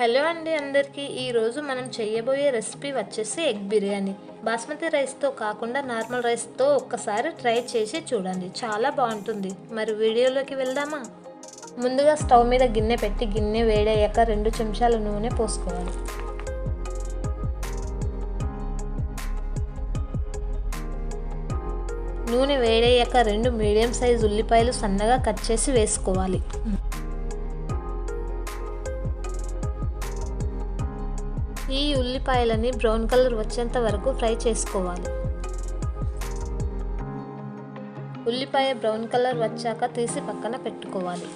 Hello అండి అందరికీ. ఈరోజు మనం చేయబోయే రెసిపీ వచ్చేసి ఎగ్ బిర్యానీ. బాస్మతి రైస్తో కాకుండా నార్మల్ రైస్తో ఒక్కసారి ట్రై చేసి చూడండి. చాలా బాగుంటుంది. మరి వీడియోలోకి వెళ్దామా? ముందుగా స్టవ్ మీద గిన్నె పెట్టి గిన్నె వేడయ్యాక రెండు చెంచాల నూనె పోసుకోవాలి. నూనె వేడయ్యాక రెండు మీడియం సైజ్ ఉల్లిపాయలు సన్నగా కట్ చేసి వేసుకోవాలి. ఉల్లిపాయలని బ్రౌన్ కలర్ వచ్చేంత వరకు ఫ్రై చేసుకోవాలి. ఉల్లిపాయ బ్రౌన్ కలర్ వచ్చాక తీసి పక్కన పెట్టుకోవాలి.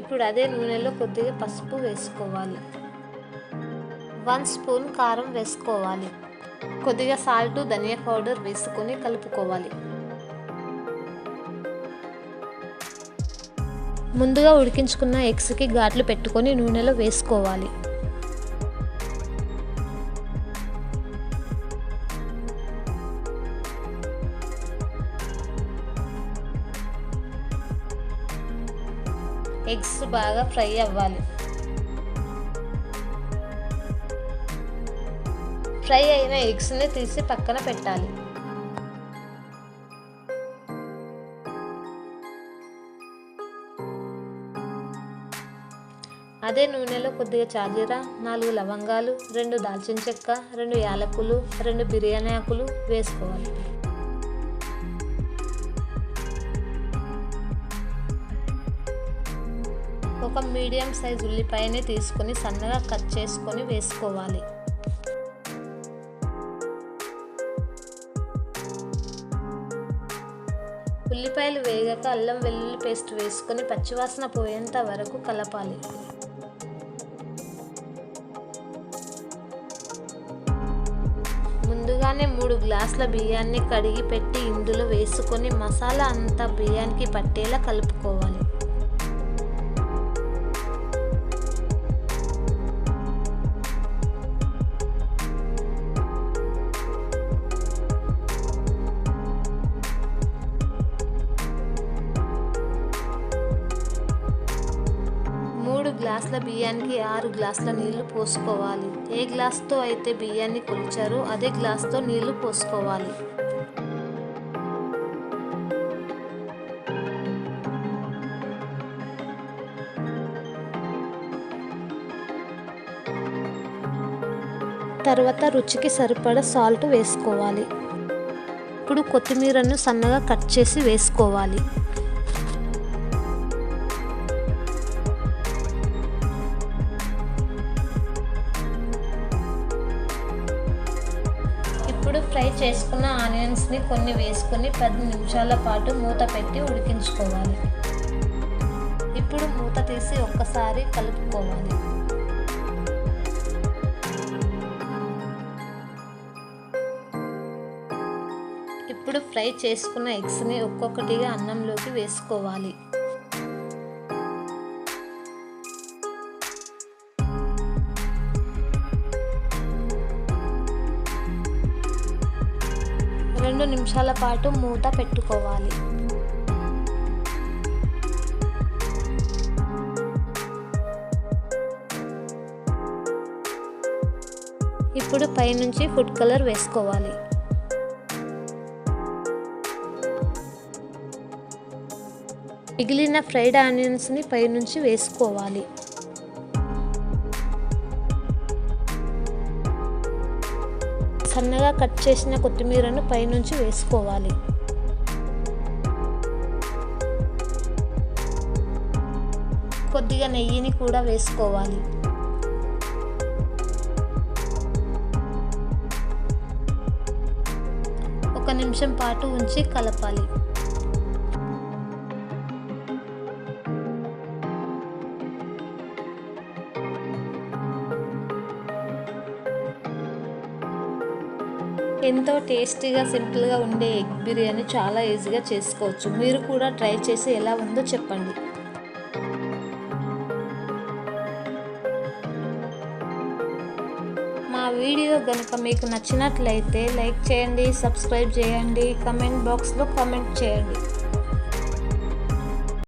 ఇప్పుడు అదే నూనెలో కొద్దిగా పసుపు వేసుకోవాలి. వన్ స్పూన్ కారం వేసుకోవాలి. కొద్దిగా సాల్ట్ ధనియా పౌడర్ వేసుకొని కలుపుకోవాలి. ముందుగా ఉడికించుకున్న ఎగ్స్కి ఘాట్లు పెట్టుకొని నూనెలో వేసుకోవాలి. ఎగ్స్ బాగా ఫ్రై అవ్వాలి. ఫ్రై అయిన ఎగ్స్ని తీసి పక్కన పెట్టాలి. అదే నూనెలో కొద్దిగా చాజీరా నాలుగు లవంగాలు రెండు దాల్చిన చెక్క రెండు యాలకులు రెండు బిర్యానీ ఆకులు వేసుకోవాలి. ఒక మీడియం సైజ్ ఉల్లిపాయని తీసుకొని సన్నగా కట్ చేసుకొని వేసుకోవాలి. ఉల్లిపాయలు వేగాక అల్లం వెల్లుల్లి పేస్ట్ వేసుకొని పచ్చివాసన పోయేంత వరకు కలపాలి. ముందుగానే మూడు గ్లాసుల బియ్యాన్ని కడిగి పెట్టి ఇందులో వేసుకొని మసాలా అంతా బియ్యానికి పట్టేలా కలుపుకోవాలి. గ్లాసుల బియ్యానికి ఆరు గ్లాసుల నీళ్ళు పోసుకోవాలి. ఏ గ్లాస్తో అయితే బియ్యాన్ని కొలిచారో అదే గ్లాస్తో నీళ్ళు పోసుకోవాలి. తర్వాత రుచికి సరిపడా సాల్ట్ వేసుకోవాలి. ఇప్పుడు కొత్తిమీరను సన్నగా కట్ చేసి వేసుకోవాలి. ఫ్రై చేసుకున్న ఆనియన్స్ని కొన్ని వేసుకొని పది నిమిషాల పాటు మూత పెట్టి ఉడికించుకోవాలి. ఇప్పుడు మూత తీసి ఒక్కసారి కలుపుకోవాలి. ఇప్పుడు ఫ్రై చేసుకున్న ఎగ్స్ని ఒక్కొక్కటిగా అన్నంలోకి వేసుకోవాలి. రెండు నిమిషాల పాటు మూత పెట్టుకోవాలి. ఇప్పుడు పైనుంచి ఫుడ్ కలర్ వేసుకోవాలి. మిగిలిన ఫ్రైడ్ ఆనియన్స్ని పైనుంచి వేసుకోవాలి. సన్నగా కట్ చేసిన కొత్తిమీరను పైనుంచి వేసుకోవాలి. కొద్దిగా నెయ్యిని కూడా వేసుకోవాలి. ఒక నిమిషం పాటు ఉంచి కలపాలి. ఎంతో టేస్టీగా సింపుల్గా ఉండే ఎగ్ బిర్యానీ చాలా ఈజీగా చేసుకోవచ్చు. మీరు కూడా ట్రై చేసి ఎలా ఉందో చెప్పండి. మా వీడియో కనుక మీకు నచ్చినట్లయితే లైక్ చేయండి సబ్స్క్రైబ్ చేయండి కమెంట్ బాక్స్లో కామెంట్ చేయండి.